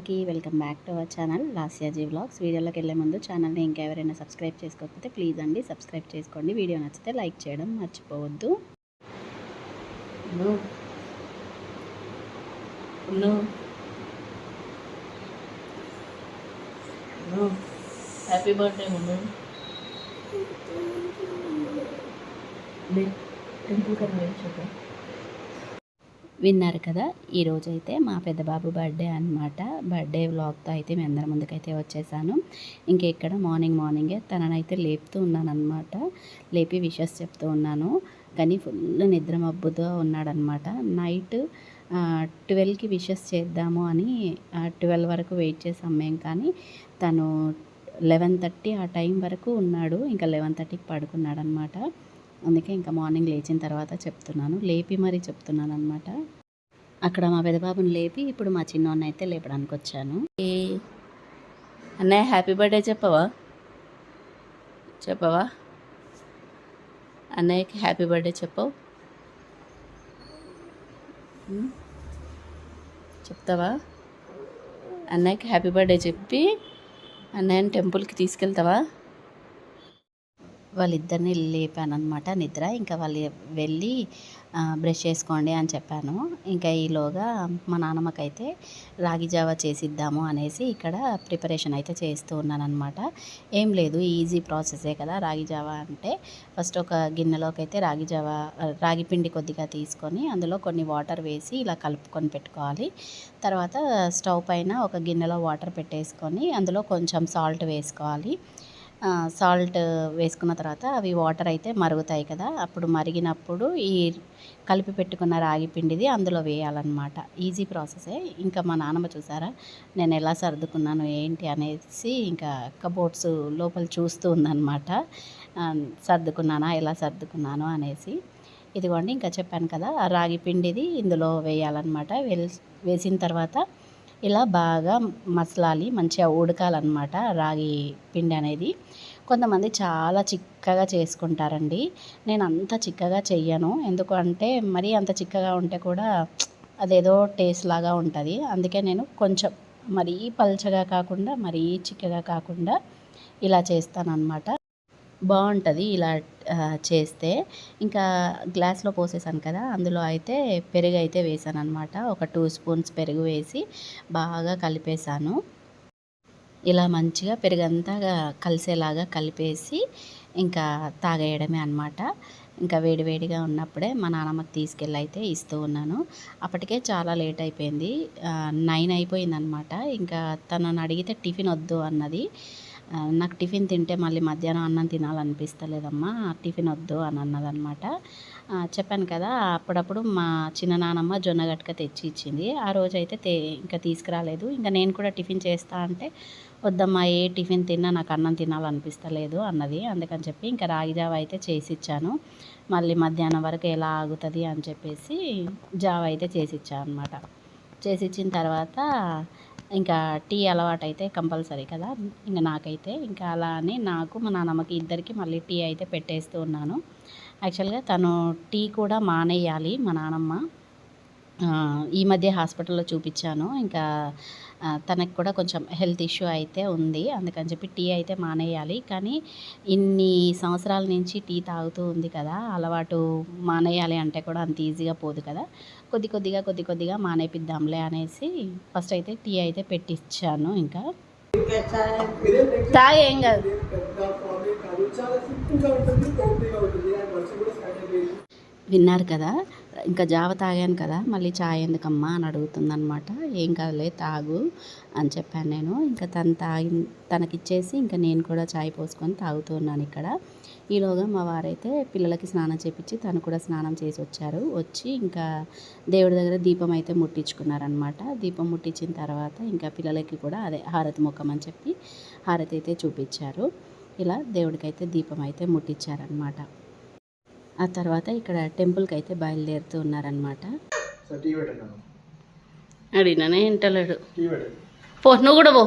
అందరికీ welcome back to our channel Lasyaji vlogs. వీడియోలోకి వెళ్ళే ముందు ఛానల్ని ఇంకెవరైనా సబ్స్క్రైబ్ చేసుకోకపోతే ప్లీజ్ అండి సబ్స్క్రైబ్ చేసుకోండి. వీడియో నచ్చితే లైక్ చేయడం మర్చిపోవద్దు. హ్యాపీ బర్త్డే టెంపుల్ చెప్పు విన్నారు కదా ఈరోజు అయితే మా పెద్దబాబు బర్త్డే అనమాట బర్త్డే వ్లాగ్తో అయితే మీ అందరి ముందుకైతే వచ్చేసాను. ఇంకా ఇక్కడ మార్నింగ్ మార్నింగే తననైతే లేపుతూ ఉన్నాను అనమాట లేపి విషెస్ చెప్తూ ఉన్నాను. కానీ ఫుల్ నిద్ర మబ్బుతో ఉన్నాడనమాట నైట్ ట్వెల్వ్కి విషెస్ చేద్దాము అని ట్వెల్వ్ వరకు వెయిట్ చేసాం మేము కానీ తను లెవెన్ థర్టీ ఆ టైం వరకు ఉన్నాడు. ఇంకా లెవెన్ థర్టీకి పడుకున్నాడనమాట అందుకే ఇంకా మార్నింగ్ లేచిన తర్వాత చెప్తున్నాను. లేపి మరీ చెప్తున్నాను అనమాట అక్కడ మా పెదబాబుని లేపి ఇప్పుడు మా చిన్నోన్న అయితే లేపడానికి వచ్చాను. ఏ? అన్నయ్య హ్యాపీ బర్త్డే చెప్పవా? చెప్పవా? అన్నయ్యకి హ్యాపీ బర్త్డే చెప్పవు? చెప్తావా? అన్నయ్యకి హ్యాపీ బర్త్డే చెప్పి అన్నయ్యని టెంపుల్కి తీసుకెళ్తావా? వాళ్ళిద్దరిని లేపాను అనమాట నిద్ర. ఇంకా వాళ్ళు వెళ్ళి బ్రష్ చేసుకోండి అని చెప్పాను. ఇంకా ఈలోగా మా నాన్నమ్మకైతే రాగి జావా చేసిద్దాము అనేసి ఇక్కడ ప్రిపరేషన్ అయితే చేస్తూ ఉన్నాను అనమాట ఏం లేదు ఈజీ ప్రాసెసే కదా రాగి జావా అంటే. ఫస్ట్ ఒక గిన్నెలోకి అయితే రాగి జావా రాగి పిండి కొద్దిగా తీసుకొని అందులో కొన్ని వాటర్ వేసి ఇలా కలుపుకొని పెట్టుకోవాలి. తర్వాత స్టవ్ పైన ఒక గిన్నెలో వాటర్ పెట్టేసుకొని అందులో కొంచెం సాల్ట్ వేసుకోవాలి. సాల్ట్ వేసుకున్న తర్వాత అవి వాటర్ అయితే మరుగుతాయి కదా. అప్పుడు మరిగినప్పుడు ఈ కలిపి పెట్టుకున్న రాగి పిండిది అందులో వేయాలన్నమాట. ఈజీ ప్రాసెసే ఇంకా మా నాన్నమ్మ చూసారా? నేను ఎలా సర్దుకున్నాను ఏంటి అనేసి ఇంకా కబోర్డ్స్ లోపల చూస్తూ ఉందన్నమాట. సర్దుకున్నానా ఎలా సర్దుకున్నాను అనేసి. ఇదిగోండి ఇంకా చెప్పాను కదా ఆ రాగి పిండిది ఇందులో వేయాలన్నమాట. వేల్- వేసిన తర్వాత ఇలా బాగా మసలాలి మంచిగా ఉడకాలన్నమాట రాగి పిండి అనేది. కొంతమంది చాలా చిక్కగా చేసుకుంటారండి. నేను అంత చిక్కగా చెయ్యను. ఎందుకంటే మరీ అంత చిక్కగా ఉంటే కూడా అదేదో టేస్ట్ లాగా ఉంటుంది. అందుకే నేను కొంచెం మరీ పల్చగా కాకుండా మరీ చిక్కగా కాకుండా ఇలా చేస్తానన్నమాట. బాగుంటుంది ఇలా చేస్తే ఇంకా గ్లాస్లో పోసేసాను కదా అందులో అయితే పెరుగు అయితే వేసాను అనమాట ఒక టూ స్పూన్స్ పెరుగు వేసి బాగా కలిపేసాను ఇలా మంచిగా పెరుగంతా కలిసేలాగా కలిపేసి ఇంకా తాగేయడమే అనమాట ఇంకా వేడివేడిగా ఉన్నప్పుడే మా నాన్నమ్మకి తీసుకెళ్ళి అయితే ఇస్తూ ఉన్నాను. అప్పటికే చాలా లేట్ అయిపోయింది. నైన్ అయిపోయింది అనమాట ఇంకా తనని అడిగితే టిఫిన్ వద్దు అన్నది. నాకు టిఫిన్ తింటే మళ్ళీ మధ్యాహ్నం అన్నం తినాలనిపిస్తలేదమ్మా టిఫిన్ వద్దు అని అన్నదనమాట చెప్పాను కదా అప్పుడప్పుడు మా చిన్న నానమ్మ జొన్న గట్క తెచ్చి ఇచ్చింది. ఆ రోజు అయితే తే ఇంకా తీసుకురాలేదు. ఇంకా నేను కూడా టిఫిన్ చేస్తా అంటే వద్దమ్మా ఏ టిఫిన్ తిన్నా నాకు అన్నం తినాలనిపిస్తలేదు అన్నది. అందుకని చెప్పి ఇంకా రాగి జావ అయితే చేసి ఇచ్చాను మళ్ళీ మధ్యాహ్నం వరకు ఎలా ఆగుతుంది అని చెప్పేసి జావ అయితే చేసి ఇచ్చాను అనమాట చేసి ఇచ్చిన తర్వాత ఇంకా టీ అలవాటు అయితే కంపల్సరీ కదా. ఇంకా నాకైతే ఇంకా అలా అని నాకు మా నాన్నమ్మకి ఇద్దరికి మళ్ళీ టీ అయితే పెట్టేస్తూ ఉన్నాను. యాక్చువల్గా తను టీ కూడా మానేయాలి మా నాన్నమ్మ ఈ మధ్య హాస్పిటల్లో చూపించాను. ఇంకా తనకు కూడా కొంచెం హెల్త్ ఇష్యూ అయితే ఉంది. అందుకని చెప్పి టీ అయితే మానేయాలి. కానీ ఇన్ని సంవత్సరాల నుంచి టీ తాగుతూ ఉంది కదా అలవాటు మానేయాలి అంటే కూడా అంత ఈజీగా పోదు కదా. కొద్ది కొద్దిగా కొద్ది కొద్దిగా మానేపిద్దాంలే అనేసి ఫస్ట్ అయితే టీ అయితే పెట్టించాను ఇంకా. తాగేం ఏం కాదు. విన్నారు కదా ఇంకా జావ తాగాను కదా మళ్ళీ చాయ్ ఎందుకమ్మా అని అడుగుతుందనమాట ఏం కాదులే తాగు అని చెప్పాను నేను. ఇంకా తను తాగి తనకిచ్చేసి ఇంకా నేను కూడా చాయ్ పోసుకొని తాగుతూ ఉన్నాను ఇక్కడ. ఈలోగా మా వారైతే పిల్లలకి స్నానం చేపించి తను కూడా స్నానం చేసి వచ్చారు. వచ్చి ఇంకా దేవుడి దగ్గర దీపం అయితే ముట్టించుకున్నారనమాట దీపం ముట్టించిన తర్వాత ఇంకా పిల్లలకి కూడా అదే హారతి ముఖం అని చెప్పి హారతి అయితే చూపించారు. ఇలా దేవుడికైతే దీపం అయితే ముట్టించారనమాట ఆ తర్వాత ఇక్కడ టెంపుల్కి అయితే బయలుదేరుతూ ఉన్నారనమాట అడిగినానే పెట్టండి. పో నువ్వు కూడా పో.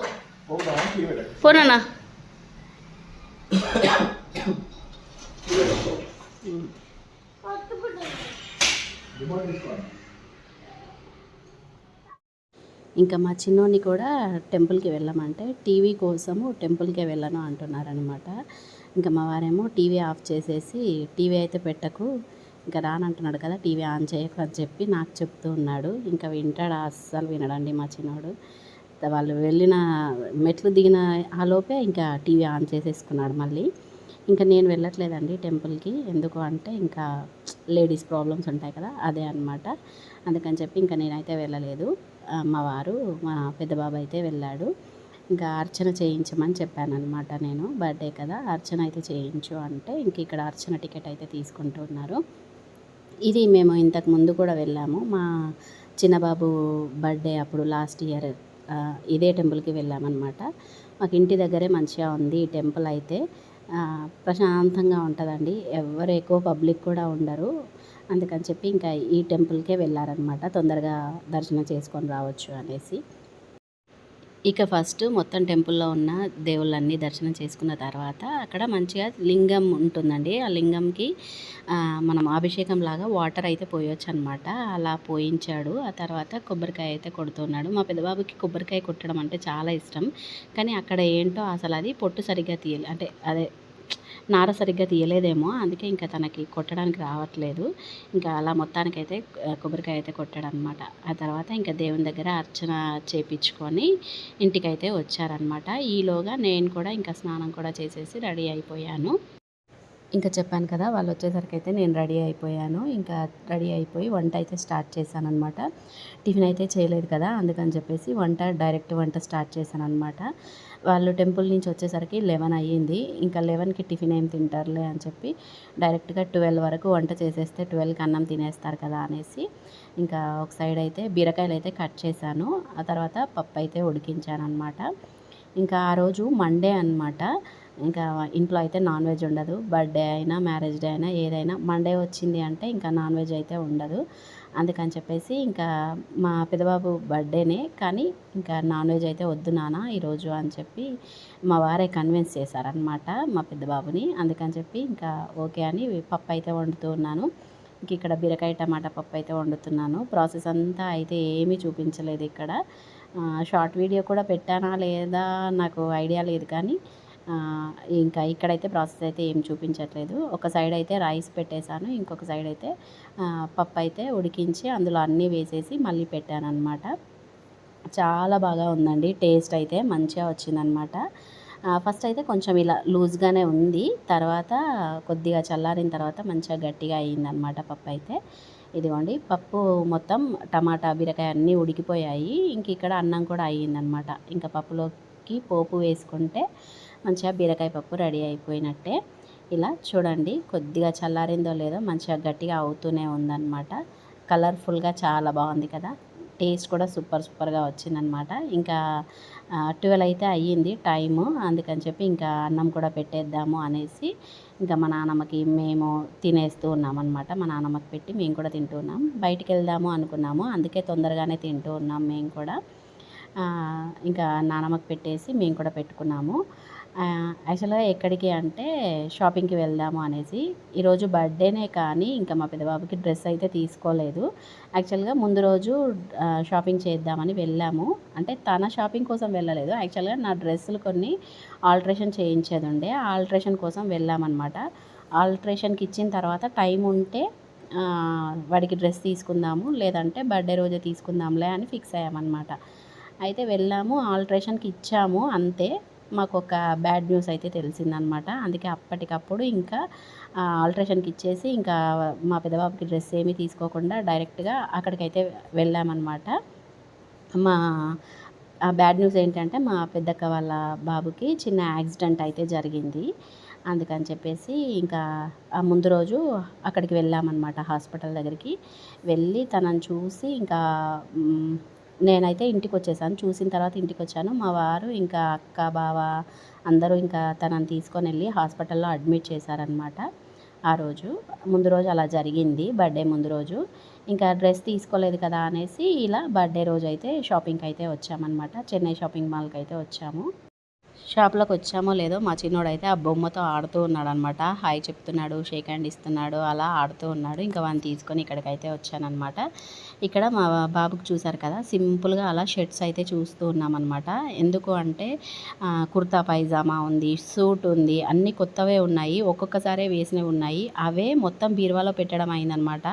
పోనా తీసుకోండి. ఇంకా మా చిన్నోని కూడా టెంపుల్కి వెళ్ళమంటే టీవీ కోసము టెంపుల్కే వెళ్ళను అంటున్నారనమాట ఇంకా మా వారేమో టీవీ ఆఫ్ చేసేసి టీవీ అయితే పెట్టకు ఇంకా రానంటున్నాడు కదా టీవీ ఆన్ చేయకు అని చెప్పి నాకు చెప్తూ ఉన్నాడు. ఇంకా వింటాడా అస్సలు వినడండి మా చిన్నోడు. వాళ్ళు వెళ్ళిన మెట్లు దిగిన ఆ లోపే ఇంకా టీవీ ఆన్ చేసేసుకున్నాడు మళ్ళీ. ఇంకా నేను వెళ్ళట్లేదండి టెంపుల్కి. ఎందుకు అంటే ఇంకా లేడీస్ ప్రాబ్లమ్స్ ఉంటాయి కదా అదే అనమాట అందుకని చెప్పి ఇంకా నేనైతే వెళ్ళలేదు. మా వారు మా పెద్దబాబు అయితే వెళ్ళాడు. ఇంకా అర్చన చేయించమని చెప్పాను అనమాట నేను. బర్త్డే కదా అర్చన అయితే చేయించు అంటే ఇంక ఇక్కడ అర్చన టికెట్ అయితే తీసుకుంటున్నారు ఇది మేము ఇంతకు ముందు కూడా వెళ్ళాము. మా చిన్నబాబు బర్త్డే అప్పుడు లాస్ట్ ఇయర్ ఇదే టెంపుల్కి వెళ్ళామన్నమాట. మాకు ఇంటి దగ్గరే మంచిగా ఉంది ఈ టెంపుల్ అయితే. ప్రశాంతంగా ఉంటుందండి. ఎవరు ఎక్కువ పబ్లిక్ కూడా ఉండరు. అందుకని చెప్పి ఇంకా ఈ టెంపుల్కే వెళ్ళారనమాట తొందరగా దర్శనం చేసుకొని రావచ్చు అనేసి. ఇక ఫస్ట్ మొత్తం టెంపుల్లో ఉన్న దేవుళ్ళన్నీ దర్శనం చేసుకున్న తర్వాత అక్కడ మంచిగా లింగం ఉంటుందండి. ఆ లింగంకి మనం అభిషేకం లాగా వాటర్ అయితే పోయొచ్చు అనమాట అలా పోయించాడు. ఆ తర్వాత కొబ్బరికాయ అయితే కొడుతున్నాడు. మా పెద్దబాబుకి కొబ్బరికాయ కొట్టడం అంటే చాలా ఇష్టం. కానీ అక్కడ ఏంటో అసలు అది పొట్టు సరిగ్గా తీయాలి. అంటే అదే నార సరిగ్గా తీయలేదేమో అందుకే ఇంకా తనకి కొట్టడానికి రావట్లేదు. ఇంకా అలా మొత్తానికైతే కొబ్బరికాయ అయితే కొట్టాడనమాట. ఆ తర్వాత ఇంకా దేవుని దగ్గర అర్చన చేపించుకొని ఇంటికైతే వచ్చారనమాట. ఈలోగా నేను కూడా ఇంకా స్నానం కూడా చేసేసి రెడీ అయిపోయాను. ఇంకా చెప్పాను కదా వాళ్ళు వచ్చేసరికి అయితే నేను రెడీ అయిపోయాను. ఇంకా రెడీ అయిపోయి వంట అయితే స్టార్ట్ చేశాను అనమాట టిఫిన్ అయితే చేయలేదు కదా అందుకని చెప్పేసి వంట డైరెక్ట్ వంట స్టార్ట్ చేశాను అనమాట వాళ్ళు టెంపుల్ నుంచి వచ్చేసరికి లెవెన్ అయ్యింది. ఇంకా లెవెన్కి టిఫిన్ ఏం తింటారులే అని చెప్పి డైరెక్ట్గా ట్వెల్వ్ వరకు వంట చేసేస్తే ట్వెల్వ్కి అన్నం తినేస్తారు కదా అనేసి ఇంకా ఒక సైడ్ అయితే బీరకాయలు అయితే కట్ చేశాను. ఆ తర్వాత పప్పు అయితే ఉడికించాను అనమాట ఇంకా ఆ రోజు మండే అనమాట ఇంకా ఇంట్లో అయితే నాన్ వెజ్ ఉండదు. బర్త్డే అయినా మ్యారేజ్ డే అయినా ఏదైనా మండే వచ్చింది అంటే ఇంకా నాన్ వెజ్ అయితే ఉండదు. అందుకని చెప్పేసి ఇంకా మా పెదబాబు బర్త్డేనే కానీ ఇంకా నాన్ వెజ్ అయితే వద్దు నాన్న ఈరోజు అని చెప్పి మా వారే కన్విన్స్ చేశారనమాట మా పెద్దబాబుని. అందుకని చెప్పి ఇంకా ఓకే అని పప్పు అయితే వండుతూ ఉన్నాను. ఇంక ఇక్కడ బీరకాయ టమాటా పప్పు అయితే వండుతున్నాను. ప్రాసెస్ అంతా అయితే ఏమీ చూపించలేదు ఇక్కడ. షార్ట్ వీడియో కూడా పెట్టానా లేదా నాకు ఐడియా లేదు కానీ ఇంకా ఇక్కడైతే ప్రాసెస్ అయితే ఏం చూపించట్లేదు. ఒక సైడ్ అయితే రైస్ పెట్టేశాను ఇంకొక సైడ్ అయితే పప్పు అయితే ఉడికించి అందులో అన్నీ వేసేసి మళ్ళీ పెట్టాను అనమాట చాలా బాగా ఉందండి టేస్ట్ అయితే మంచిగా వచ్చిందనమాట ఫస్ట్ అయితే కొంచెం ఇలా లూజ్గానే ఉంది తర్వాత కొద్దిగా చల్లారిన తర్వాత మంచిగా గట్టిగా అయ్యిందనమాట పప్పు అయితే. ఇదిగోండి పప్పు మొత్తం టమాటా బీరకాయ అన్నీ ఉడికిపోయాయి ఇంక ఇక్కడ అన్నం కూడా అయ్యిందనమాట ఇంకా పప్పులో కి పోపు వేసుకుంటే మంచిగా బీరకాయ పప్పు రెడీ అయిపోయినట్టే. ఇలా చూడండి కొద్దిగా చల్లారిందో లేదో మంచిగా గట్టిగా అవుతూనే ఉందన్నమాట. కలర్ఫుల్గా చాలా బాగుంది కదా. టేస్ట్ కూడా సూపర్ సూపర్గా వచ్చిందనమాట ఇంకా ట్వెల్వ్ అయితే అయ్యింది టైము అందుకని చెప్పి ఇంకా అన్నం కూడా పెట్టేద్దాము అనేసి ఇంకా మా నాన్నమ్మకి మేము తినేస్తూ ఉన్నాం అనమాట మా నాన్నమ్మకి పెట్టి మేము కూడా తింటూ ఉన్నాం. బయటికి వెళ్దాము అనుకున్నాము అందుకే తొందరగానే తింటూ ఉన్నాం మేము కూడా. ఇంకా నానమ్మకి పెట్టేసి మేము కూడా పెట్టుకున్నాము. యాక్చువల్గా ఎక్కడికి అంటే షాపింగ్కి వెళ్దాము అనేసి ఈరోజు బర్త్డేనే కానీ ఇంకా మా పెద్దబాబుకి డ్రెస్ అయితే తీసుకోలేదు. యాక్చువల్గా ముందు రోజు షాపింగ్ చేద్దామని వెళ్ళాము. అంటే తన షాపింగ్ కోసం వెళ్ళలేదు. యాక్చువల్గా నా డ్రెస్సులు కొన్ని ఆల్ట్రేషన్ చేయించేది ఉండే ఆల్ట్రేషన్ కోసం వెళ్ళామన్నమాట. ఆల్ట్రేషన్కి ఇచ్చిన తర్వాత టైం ఉంటే వాడికి డ్రెస్ తీసుకుందాము. లేదంటే బర్త్డే రోజే తీసుకుందాంలే అని ఫిక్స్ అయ్యామన్నమాట. అయితే వెళ్ళాము ఆల్ట్రేషన్కి ఇచ్చాము అంతే. మాకు ఒక బ్యాడ్ న్యూస్ అయితే తెలిసిందనమాట. అందుకే అప్పటికప్పుడు ఇంకా ఆ, ఆల్ట్రేషన్కి ఇచ్చేసి ఇంకా మా పెద్దబాబుకి డ్రెస్ ఏమీ తీసుకోకుండా డైరెక్ట్గా అక్కడికైతే వెళ్ళామన్నమాట మా ఆ బ్యాడ్ న్యూస్ ఏంటంటే మా పెద్దక్క వాళ్ళ బాబుకి చిన్న యాక్సిడెంట్ అయితే జరిగింది. అందుకని చెప్పేసి ఇంకా ఆ ముందు రోజు అక్కడికి వెళ్ళామన్నమాట హాస్పిటల్ దగ్గరికి. వెళ్ళి తనని చూసి ఇంకా నేనైతే ఇంటికి వచ్చేసాను చూసిన తర్వాత ఇంటికి వచ్చాను మా వారు ఇంకా అక్క బావ అందరూ ఇంకా తనని తీసుకొని వెళ్ళి హాస్పిటల్లో అడ్మిట్ చేశారనమాట ఆ రోజు. ముందు రోజు అలా జరిగింది. బర్త్డే ముందు రోజు. ఇంకా డ్రెస్ తీసుకోలేదు కదా అనేసి ఇలా బర్త్డే రోజు అయితే షాపింగ్కి అయితే వచ్చామన్నమాట. చెన్నై షాపింగ్ మాల్కి అయితే వచ్చాము. షాప్లోకి వచ్చామో లేదో మా చిన్నోడు అయితే ఆ బొమ్మతో ఆడుతూ ఉన్నాడు అనమాట హాయ్ చెప్తున్నాడు షేక్ హ్యాండ్ ఇస్తున్నాడు అలా ఆడుతూ ఉన్నాడు. ఇంకా వాడిని తీసుకొని ఇక్కడికైతే వచ్చానమాట ఇక్కడ మా బాబుకి చూసారు కదా సింపుల్గా అలా షర్ట్స్ అయితే చూస్తూ ఉన్నామన్నమాట. ఎందుకు అంటే కుర్తా పైజామా ఉంది సూట్ ఉంది అన్నీ కొత్తవే ఉన్నాయి ఒక్కొక్కసారే వేసినవి ఉన్నాయి. అవే మొత్తం బీరువాలో పెట్టడం అయిందనమాట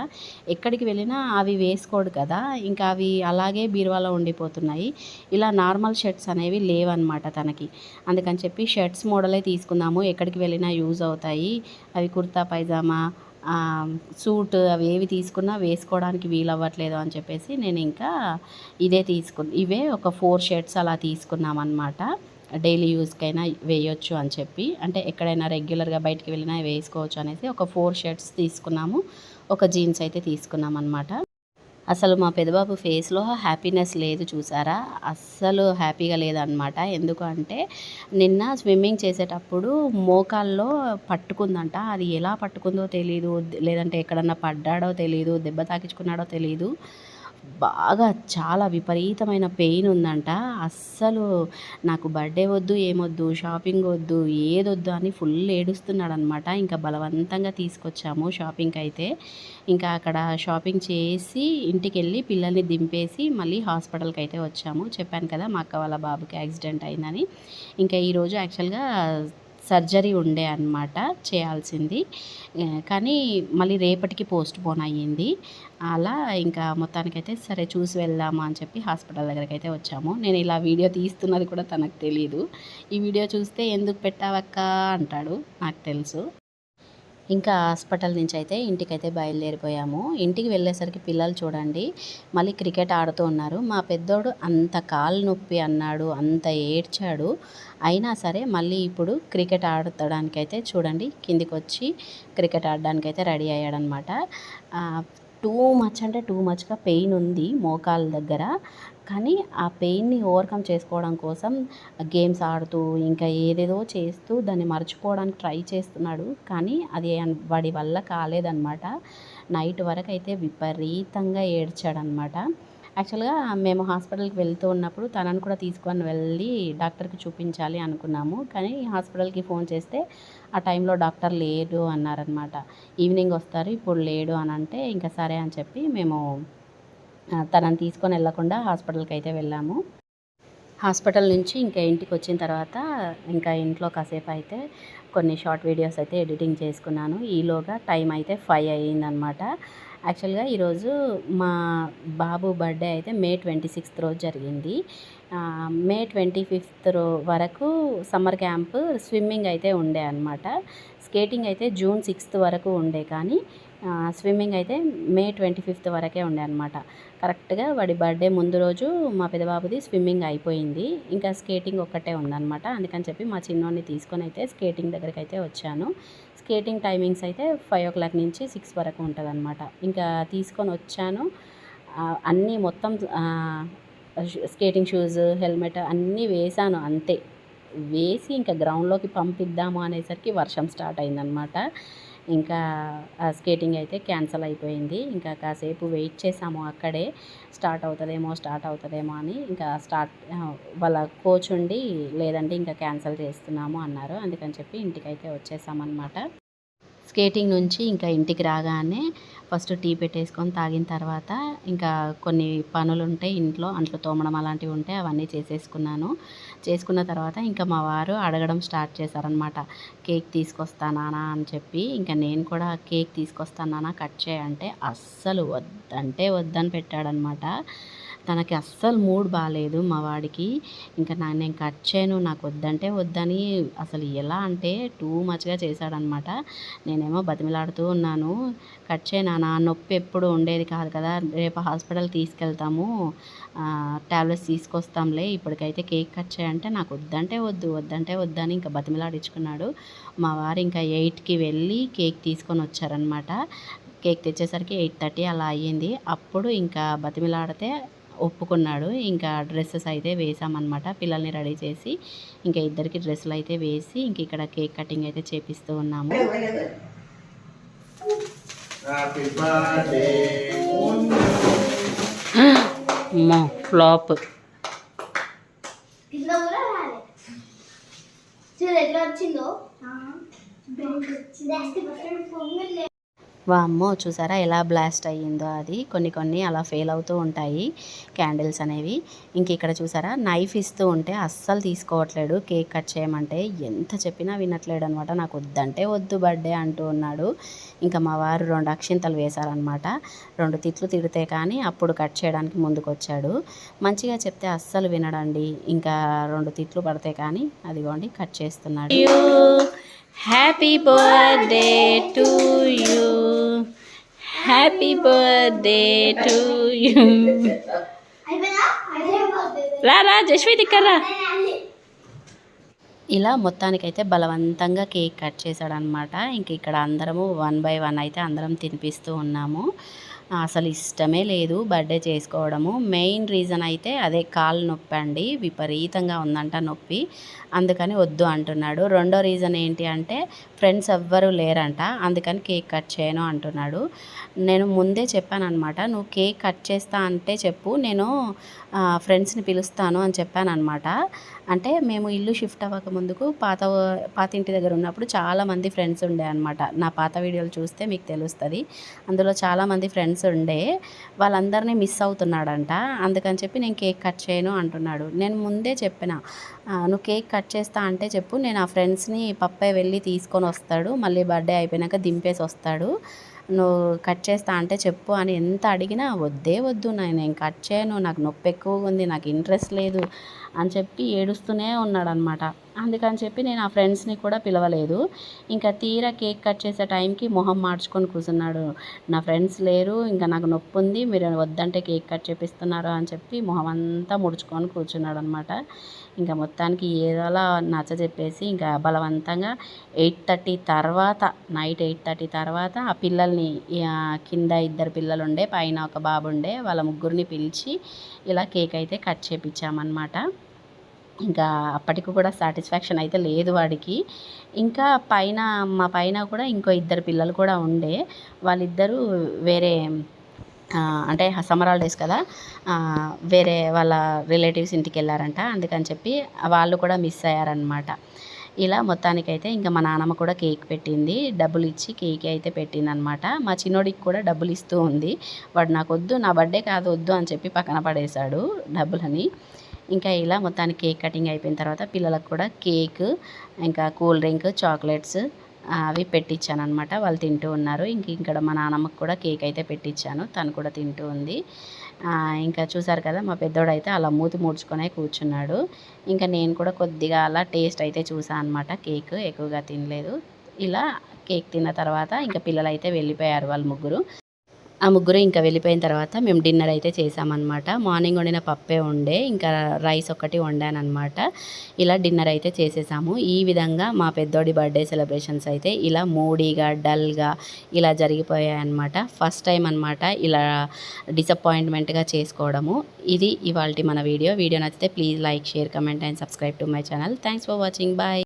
ఎక్కడికి వెళ్ళినా అవి వేసుకోడు కదా ఇంకా అవి అలాగే బీరువాలో ఉండిపోతున్నాయి. ఇలా నార్మల్ షర్ట్స్ అనేవి లేవన్నమాట తనకి. అందుకని చెప్పి షర్ట్స్ మోడలే తీసుకుందాము ఎక్కడికి వెళ్ళినా యూజ్ అవుతాయి. అవి కుర్తా పైజామా సూట్ అవి ఏవి తీసుకున్నా వేసుకోవడానికి వీలు అవ్వట్లేదు అని చెప్పేసి నేను ఇంకా ఇదే తీసుకు ఇవే ఒక ఫోర్ షర్ట్స్ అలా తీసుకున్నామన్నమాట. డైలీ యూస్కైనా వేయొచ్చు అని చెప్పి. అంటే ఎక్కడైనా రెగ్యులర్గా బయటికి వెళ్ళినా వేసుకోవచ్చు అనేసి ఒక ఫోర్ షర్ట్స్ తీసుకున్నాము. ఒక జీన్స్ అయితే తీసుకున్నాం అనమాట అసలు మా పెదబాబు ఫేస్లో హ్యాపీనెస్ లేదు చూసారా? అస్సలు హ్యాపీగా లేదనమాట ఎందుకంటే నిన్న స్విమ్మింగ్ చేసేటప్పుడు మోకాల్లో పట్టుకుందంట. అది ఎలా పట్టుకుందో తెలీదు. లేదంటే ఎక్కడన్నా పడ్డాడో తెలీదు దెబ్బ తాకించుకున్నాడో తెలీదు. బాగా చాలా విపరీతమైన పెయిన్ ఉందంట. అస్సలు నాకు బర్త్డే వద్దు ఏమొద్దు షాపింగ్ వద్దు ఏదొద్దు అని ఫుల్ ఏడుస్తున్నాడు అనమాట ఇంకా బలవంతంగా తీసుకొచ్చాము షాపింగ్కి అయితే. ఇంకా అక్కడ షాపింగ్ చేసి ఇంటికి వెళ్ళి పిల్లల్ని దింపేసి మళ్ళీ హాస్పిటల్కి అయితే వచ్చాము. చెప్పాను కదా మా అక్క వాళ్ళ బాబుకి యాక్సిడెంట్ అయిందని. ఇంకా ఈరోజు యాక్చువల్గా సర్జరీ ఉండే అనమాట చేయాల్సింది. కానీ మళ్ళీ రేపటికి పోస్ట్ పోన్ అయ్యింది. అలా ఇంకా మొత్తానికైతే సరే చూసి వెళ్దామా అని చెప్పి హాస్పిటల్ దగ్గరికి అయితే వచ్చాము. నేను ఇలా వీడియో తీస్తున్నది కూడా తనకు తెలియదు ఈ వీడియో చూస్తే ఎందుకు పెట్టావక్క అంటాడు నాకు తెలుసు. ఇంకా హాస్పిటల్ నుంచి అయితే ఇంటికైతే బయలుదేరిపోయాము. ఇంటికి వెళ్ళేసరికి పిల్లలు చూడండి మళ్ళీ క్రికెట్ ఆడుతూ ఉన్నారు. మా పెద్దోడు అంత కాలు నొప్పి అన్నాడు అంత ఏడ్చాడు. అయినా సరే మళ్ళీ ఇప్పుడు క్రికెట్ ఆడటానికైతే చూడండి కిందికి వచ్చి క్రికెట్ ఆడడానికైతే రెడీ అయ్యాడనమాట. టూ మచ్ అంటే టూ మచ్గా పెయిన్ ఉంది మోకాల దగ్గర. కానీ ఆ పెయిన్ని ఓవర్కమ్ చేసుకోవడం కోసం గేమ్స్ ఆడుతూ ఇంకా ఏదేదో చేస్తూ దాన్ని మర్చిపోవడానికి ట్రై చేస్తున్నాడు. కానీ అది వాడి వల్ల కాలేదన్నమాట నైట్ వరకు అయితే విపరీతంగా ఏడ్చాడనమాట. యాక్చువల్గా మేము హాస్పిటల్కి వెళ్తూ ఉన్నప్పుడు తనను కూడా తీసుకొని వెళ్ళి డాక్టర్కి చూపించాలి అనుకున్నాము. కానీ హాస్పిటల్కి ఫోన్ చేస్తే ఆ టైంలో డాక్టర్ లేడు అన్నారనమాట ఈవినింగ్ వస్తారు ఇప్పుడు లేడు అని అంటే ఇంకా సరే అని చెప్పి మేము తనని తీసుకొని వెళ్ళకుండా హాస్పిటల్కి అయితే వెళ్ళాము. హాస్పిటల్ నుంచి ఇంకా ఇంటికి వచ్చిన తర్వాత ఇంకా ఇంట్లో కాసేపు అయితే కొన్ని షార్ట్ వీడియోస్ అయితే ఎడిటింగ్ చేసుకున్నాను. ఈలోగా టైం అయితే ఫైవ్ అయ్యిందనమాట యాక్చువల్గా ఈరోజు మా బాబు బర్త్డే అయితే మే ట్వంటీ సిక్స్త్ రోజు జరిగింది. మే ట్వంటీ ఫిఫ్త్ రో వరకు సమ్మర్ క్యాంప్ స్విమ్మింగ్ అయితే ఉండే అనమాట స్కేటింగ్ అయితే జూన్ సిక్స్త్ వరకు ఉండే కానీ స్విమ్మింగ్ అయితే మే ట్వంటీ ఫిఫ్త్ వరకే ఉండే అనమాట కరెక్ట్గా వాడి బర్త్డే ముందు రోజు మా పెదబాబుది స్విమ్మింగ్ అయిపోయింది. ఇంకా స్కేటింగ్ ఒక్కటే ఉందనమాట అందుకని చెప్పి మా చిన్నోడిని తీసుకొని అయితే స్కేటింగ్ దగ్గరికి అయితే వచ్చాను. స్కేటింగ్ టైమింగ్స్ అయితే ఫైవ్ ఓ క్లాక్ నుంచి సిక్స్ వరకు ఉంటుంది అనమాట ఇంకా తీసుకొని వచ్చాను. అన్నీ మొత్తం స్కేటింగ్ షూస్ హెల్మెట్ అన్నీ వేశాను అంతే. వేసి ఇంకా గ్రౌండ్లోకి పంపిద్దాము అనేసరికి వర్షం స్టార్ట్ అయిందనమాట ఇంకా ఆ స్కేటింగ్ అయితే క్యాన్సిల్ అయిపోయింది. ఇంకా కాసేపు వెయిట్ చేసాము అక్కడే. స్టార్ట్ అవుతుందేమో స్టార్ట్ అవుతుందేమో అని ఇంకా స్టార్ట్ వాళ్ళ కోచ్ ఉండి లేదంటే ఇంకా క్యాన్సిల్ చేస్తున్నాము అన్నారు. అందుకని చెప్పి ఇంటికైతే వచ్చేసామన్నమాట. స్కేటింగ్ నుంచి ఇంకా ఇంటికి రాగానే ఫస్ట్ టీ పెట్టేసుకొని తాగిన తర్వాత ఇంకా కొన్ని పనులు ఉంటాయి ఇంట్లో అంట్లు తోమడం అలాంటివి ఉంటాయి అవన్నీ చేసేసుకున్నాను. చేసుకున్న తర్వాత ఇంకా మా వారు అడగడం స్టార్ట్ చేశారనమాట కేక్ తీసుకొస్తానా అని చెప్పి. ఇంకా నేను కూడా కేక్ తీసుకొస్తానా కట్ చేయంటే అస్సలు వద్దంటే వద్దని పెట్టాడనమాట తనకి అస్సలు మూడ్ బాగాలేదు మా వాడికి. ఇంకా నా నేను కట్ చేయను నాకు వద్దంటే వద్దని అసలు ఎలా అంటే టూ మచ్గా చేశాడనమాట నేనేమో బతిమిలాడుతూ ఉన్నాను. కట్ చేయనా నా నొప్పి ఎప్పుడు ఉండేది కాదు కదా రేపు హాస్పిటల్ తీసుకెళ్తాము. ట్యాబ్లెట్స్ తీసుకొస్తాంలే ఇప్పటికైతే కేక్ కట్ చేయంటే నాకు వద్దంటే వద్దు వద్దంటే వద్దని ఇంకా బతిమిలాడించుకున్నాడు. మా వారు ఇంకా ఎయిట్కి వెళ్ళి కేక్ తీసుకొని వచ్చారనమాట కేక్ తెచ్చేసరికి ఎయిట్ థర్టీ అలా అయ్యింది. అప్పుడు ఇంకా బతిమిలాడితే ఒప్పుకున్నాడు. ఇంకా డ్రెస్సెస్ అయితే వేసామన్నమాట పిల్లల్ని రెడీ చేసి ఇంకా ఇద్దరికి డ్రెస్సులు అయితే వేసి ఇంక ఇక్కడ కేక్ కటింగ్ అయితే చేపిస్తూ ఉన్నాము. ఫ్లాప్. వచ్చిందో? వామ్మో చూసారా ఎలా బ్లాస్ట్ అయ్యిందో అది. కొన్ని కొన్ని అలా ఫెయిల్ అవుతూ ఉంటాయి క్యాండిల్స్ అనేవి. ఇంక ఇక్కడ చూసారా నైఫ్ ఇస్తూ ఉంటే అస్సలు తీసుకోవట్లేడు. కేక్ కట్ చేయమంటే ఎంత చెప్పినా వినట్లేడు అనమాట నాకు వద్దంటే వద్దు బర్త్డే అంటూ ఉన్నాడు. ఇంకా మా వారు రెండు అక్షింతలు వేశారనమాట. రెండు తిట్లు తిడితే కానీ అప్పుడు కట్ చేయడానికి ముందుకు వచ్చాడు మంచిగా చెప్తే అస్సలు వినడండి. ఇంకా రెండు తిట్లు పడితే కానీ అదిగోండి కట్ చేస్తున్నాడు. Happy birthday to you happy birthday to you రా రా జస్విత్ ఇక్కడ రా. ఇలా మొత్తానికైతే బలవంతంగా కేక్ కట్ చేశాడనమాట ఇంక ఇక్కడ అందరము వన్ బై వన్ అయితే అందరం తినిపిస్తూ ఉన్నాము. అసలు ఇష్టమే లేదు బర్త్డే చేసుకోవడము. మెయిన్ రీజన్ అయితే అదే కాలు నొప్పి అండి విపరీతంగా ఉందంట నొప్పి. అందుకని వద్దు అంటున్నాడు. రెండో రీజన్ ఏంటి అంటే ఫ్రెండ్స్ ఎవ్వరూ లేరంట. అందుకని కేక్ కట్ చేయను అంటున్నాడు. నేను ముందే చెప్పాను అనమాట నువ్వు కేక్ కట్ చేస్తా అంటే చెప్పు. నేను ఫ్రెండ్స్ని పిలుస్తాను అని చెప్పాను అనమాట అంటే మేము ఇల్లు షిఫ్ట్ అవ్వక ముందుకు పాత పాత ఇంటి దగ్గర ఉన్నప్పుడు చాలామంది ఫ్రెండ్స్ ఉండే అనమాట నా పాత వీడియోలు చూస్తే మీకు తెలుస్తుంది. అందులో చాలామంది ఫ్రెండ్స్ ఉండే. వాళ్ళందరినీ మిస్ అవుతున్నాడంట. అందుకని చెప్పి నేను కేక్ కట్ చేయను అంటున్నాడు. నేను ముందే చెప్పిన నువ్వు కేక్ కట్ కట్ చేస్తా అంటే చెప్పు. నేను ఆ ఫ్రెండ్స్ని పప్పే వెళ్ళి తీసుకొని వస్తాడు. మళ్ళీ బర్త్డే అయిపోయినాక దింపేసి వస్తాడు. నువ్వు కట్ చేస్తా అంటే చెప్పు అని ఎంత అడిగినా వద్దే వద్దు నేను నేను కట్ చేయను. నాకు నొప్పి ఎక్కువగా ఉంది నాకు ఇంట్రెస్ట్ లేదు అని చెప్పి ఏడుస్తూనే ఉన్నాడు అనమాట అందుకని చెప్పి నేను ఆ ఫ్రెండ్స్ని కూడా పిలవలేదు. ఇంకా తీరా కేక్ కట్ చేసే టైంకి మొహం మార్చుకొని కూర్చున్నాడు. నా ఫ్రెండ్స్ లేరు ఇంకా నాకు నొప్పి ఉంది మీరు వద్దంటే కేక్ కట్ చేపిస్తున్నారు అని చెప్పి మొహం అంతా ముడుచుకొని కూర్చున్నాడు అనమాట ఇంకా మొత్తానికి ఏదోలా నచ్చ చెప్పేసి ఇంకా బలవంతంగా ఎయిట్ థర్టీ తర్వాత నైట్ ఎయిట్ థర్టీ తర్వాత ఆ పిల్లల్ని కింద ఇద్దరు పిల్లలు ఉండే పైన ఒక బాబు ఉండే వాళ్ళ ముగ్గురిని పిలిచి ఇలా కేక్ అయితే కట్ చేపించామన్నమాట ఇంకా అప్పటికి కూడా సాటిస్ఫాక్షన్ అయితే లేదు వాడికి. ఇంకా పైన మా పైన కూడా ఇంకో ఇద్దరు పిల్లలు కూడా ఉండే. వాళ్ళిద్దరూ వేరే అంటే సమ్మర్ హాలిడేస్ కదా వేరే వాళ్ళ రిలేటివ్స్ ఇంటికి వెళ్ళారంట అందుకని చెప్పి వాళ్ళు కూడా మిస్ అయ్యారనమాట ఇలా మొత్తానికైతే ఇంకా మా నాన్నమ్మ కూడా కేక్ పెట్టింది డబ్బులు ఇచ్చి కేక్ అయితే పెట్టింది అనమాట మా చిన్నోడికి కూడా డబ్బులు ఇస్తూ ఉంది. వాడు నాకు వద్దు నా బర్త్డే కాదు వద్దు అని చెప్పి పక్కన పడేశాడు డబ్బులని. ఇంకా ఇలా మొత్తానికి కేక్ కటింగ్ అయిపోయిన తర్వాత పిల్లలకు కూడా కేక్ ఇంకా కూల్ డ్రింక్ చాక్లెట్స్ అవి పెట్టించాను అనమాట వాళ్ళు తింటూ ఉన్నారు. ఇంక ఇక్కడ మా నాన్నమ్మకు కూడా కేక్ అయితే పెట్టించాను. తను కూడా తింటూ ఉంది. ఇంకా చూసారు కదా మా పెద్దోడు అయితే అలా మూతి ముడుచుకునే కూర్చున్నాడు. ఇంకా నేను కూడా కొద్దిగా అలా టేస్ట్ అయితే చూసాను అనమాట కేక్ ఎక్కువగా తినలేదు. ఇలా కేక్ తిన్న తర్వాత ఇంకా పిల్లలు అయితే వెళ్ళిపోయారు వాళ్ళు ముగ్గురు. ఆ ముగ్గురు ఇంకా వెళ్ళిపోయిన తర్వాత మేము డిన్నర్ అయితే చేసామన్నమాట. మార్నింగ్ వండిన పప్పే ఉండే ఇంకా రైస్ ఒకటి వండానమాట ఇలా డిన్నర్ అయితే చేసేసాము. ఈ విధంగా మా పెద్దోడి బర్త్డే సెలబ్రేషన్స్ అయితే ఇలా మూడీగా డల్గా ఇలా జరిగిపోయాయి అనమాట ఫస్ట్ టైం అనమాట ఇలా డిసప్పాయింట్మెంట్గా చేసుకోవడము. ఇది ఇవాళ మన వీడియో. వీడియో నచ్చితే please like share comment and subscribe to my channel. Thanks for watching. Bye.